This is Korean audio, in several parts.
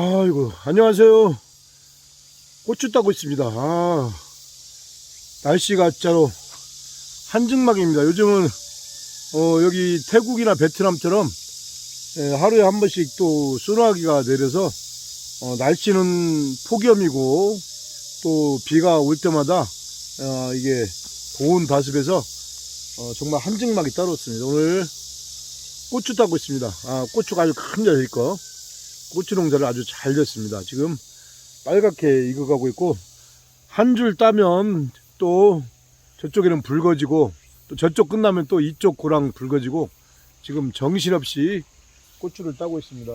아이고, 안녕하세요. 고추 따고 있습니다. 아, 날씨가 진짜로 한증막입니다. 요즘은, 어, 여기 태국이나 베트남처럼 예, 하루에 한 번씩 또 소나기가 내려서, 어, 날씨는 폭염이고, 또 비가 올 때마다, 어, 이게 고온 다습해서, 어, 정말 한증막이 따로 없습니다. 오늘 고추 따고 있습니다. 아, 고추가 아주 큰절 있고, 고추 농사를 아주 잘 됐습니다. 지금 빨갛게 익어가고 있고 한 줄 따면 또 저쪽에는 붉어지고 또 저쪽 끝나면 또 이쪽 고랑 붉어지고 지금 정신없이 고추를 따고 있습니다.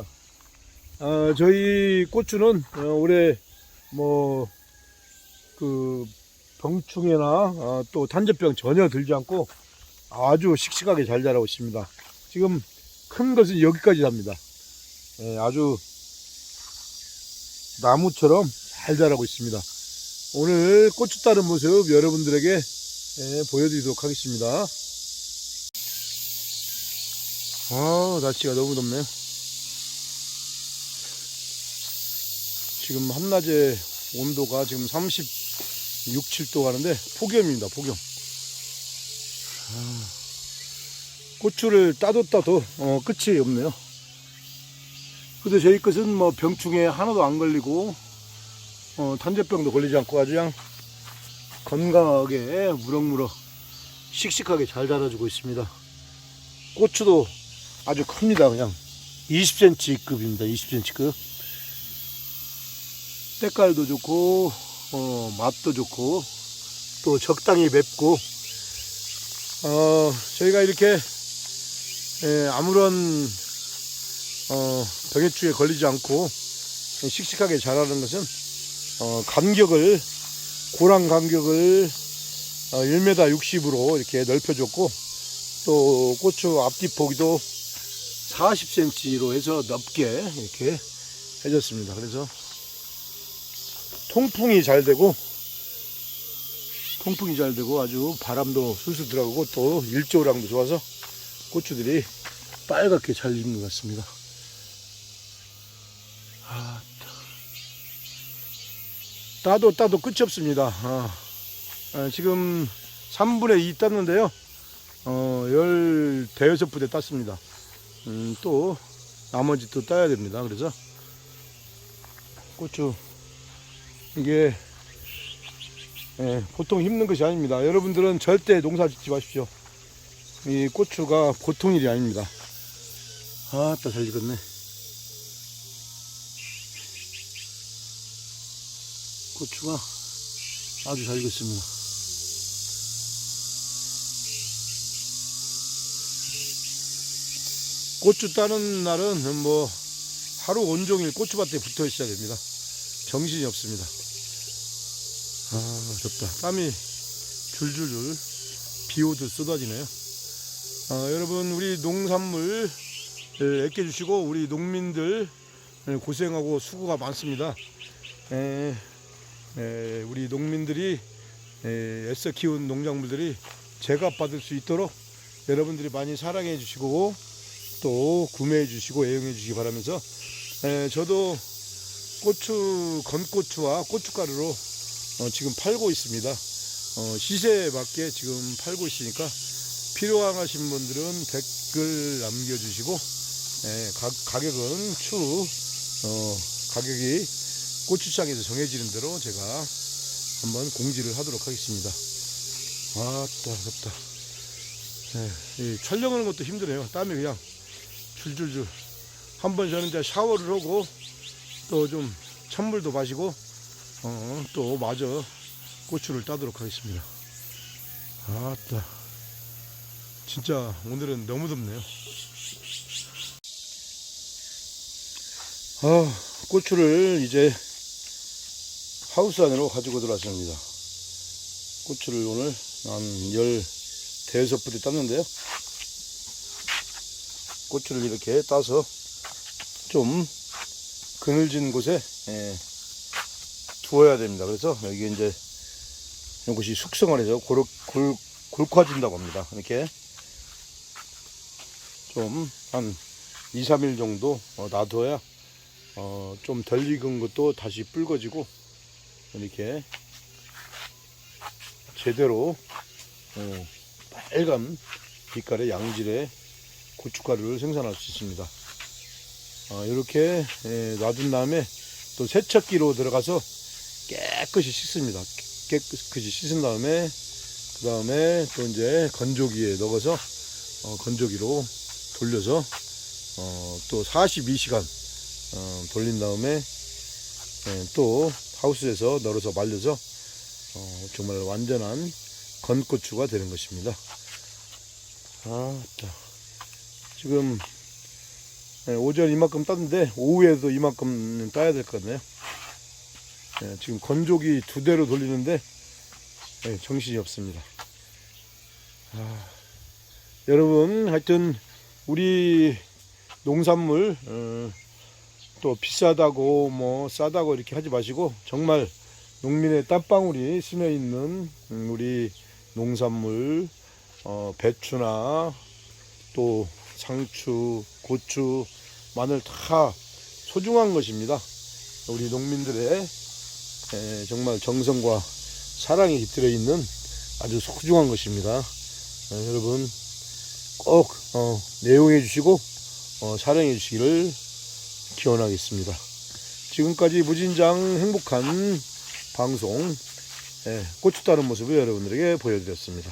아, 저희 고추는 어, 올해 뭐 그 병충해나 아, 또 탄저병 전혀 들지 않고 아주 씩씩하게 잘 자라고 있습니다. 지금 큰 것은 여기까지 답니다. 예, 아주 나무처럼 잘 자라고 있습니다. 오늘 고추 따는 모습 여러분들에게 예, 보여드리도록 하겠습니다. 아, 날씨가 너무 덥네요. 지금 한낮에 온도가 지금 36, 7도 가는데 폭염입니다, 폭염. 아, 고추를 따도 어, 끝이 없네요. 근데 저희 것은 뭐 병충해 하나도 안 걸리고 어, 탄저병도 걸리지 않고 아주 그냥 건강하게 무럭무럭 씩씩하게 잘 자라주고 있습니다. 고추도 아주 큽니다. 그냥 20cm급입니다. 20cm급. 때깔도 좋고 어, 맛도 좋고 또 적당히 맵고 어, 저희가 이렇게 예, 아무런 어, 병해충에 걸리지 않고 씩씩하게 자라는 것은 어, 간격을 고랑 간격을 어, 1m 60으로 이렇게 넓혀줬고 또 고추 앞뒤 포기도 40cm로 해서 넓게 이렇게 해줬습니다. 그래서 통풍이 잘 되고 통풍이 잘 되고 아주 바람도 술술 들어가고 또 일조량도 좋아서 고추들이 빨갛게 잘 익는 것 같습니다. 아, 따도 따도 끝이 없습니다. 아, 아, 지금 3분의 2 땄는데요. 어, 열 대여섯 부대 땄습니다. 음, 또 나머지 또 따야 됩니다. 그래서 고추 이게 예, 보통 힘든 것이 아닙니다. 여러분들은 절대 농사 짓지 마십시오. 이 고추가 보통 일이 아닙니다. 아따 잘 익었네. 고추가 아주 잘 익었습니다. 고추 따는 날은 뭐 하루 온종일 고추밭에 붙어 있어야 됩니다. 정신이 없습니다. 아, 덥다. 땀이 줄줄줄 비 오듯 쏟아지네요. 아, 여러분, 우리 농산물 에, 아껴주시고, 우리 농민들 에, 고생하고 수고가 많습니다. 에, 에, 우리 농민들이 에, 애써 키운 농작물들이 제값 받을 수 있도록 여러분들이 많이 사랑해 주시고 또 구매해 주시고 애용해 주시기 바라면서 에, 저도 고추 건고추와 고춧가루로 어, 지금 팔고 있습니다. 어, 시세에 맞게 지금 팔고 있으니까 필요하신 분들은 댓글 남겨주시고 예, 가, 가격은 추후 어, 가격이 고추장에서 정해지는 대로 제가 한번 공지를 하도록 하겠습니다. 아따 덥다. 예, 이 촬영하는 것도 힘드네요. 땀이 그냥 줄줄줄. 한번 저는 이제 샤워를 하고 또 좀 찬물도 마시고 어, 또 마저 고추를 따도록 하겠습니다. 아따. 진짜 오늘은 너무 덥네요. 아, 고추를 이제 하우스 안으로 가지고 들어왔습니다. 고추를 오늘 한 열 대여섯 부대 땄는데요. 고추를 이렇게 따서 좀 그늘진 곳에 예, 두어야 됩니다. 그래서 여기 이제 이것이 숙성을 해서 골, 골, 골화진다고 합니다. 이렇게 좀 한 2, 3일 정도 어, 놔둬야 어, 좀 덜 익은 것도 다시 붉어지고 이렇게 제대로 어, 빨간 빛깔의 양질의 고춧가루를 생산할 수 있습니다. 아, 이렇게 예, 놔둔 다음에 또 세척기로 들어가서 깨끗이 씻습니다. 깨끗이 씻은 다음에 그 다음에 또 이제 건조기에 넣어서 어, 건조기로 돌려서 어, 또 42시간 어, 돌린 다음에 예, 또 하우스에서 널어서 말려서 어, 정말 완전한 건고추가 되는 것입니다. 아, 자. 지금 예, 오전 이만큼 땄는데 오후에도 이만큼 따야 될 것 같네요. 예, 지금 건조기 두 대로 돌리는데 예, 정신이 없습니다. 아, 여러분 하여튼 우리 농산물 어, 또 비싸다고 뭐 싸다고 이렇게 하지 마시고 정말 농민의 땀방울이 스며 있는 음, 우리 농산물 어, 배추나 또 상추, 고추, 마늘 다 소중한 것입니다. 우리 농민들의 에, 정말 정성과 사랑이 깃들어 있는 아주 소중한 것입니다. 어, 여러분 꼭 어, 내용해 주시고 어, 사랑해 주시기를 기원하겠습니다. 지금까지 무진장 행복한 방송 예, 고추 따는 모습을 여러분들에게 보여드렸습니다.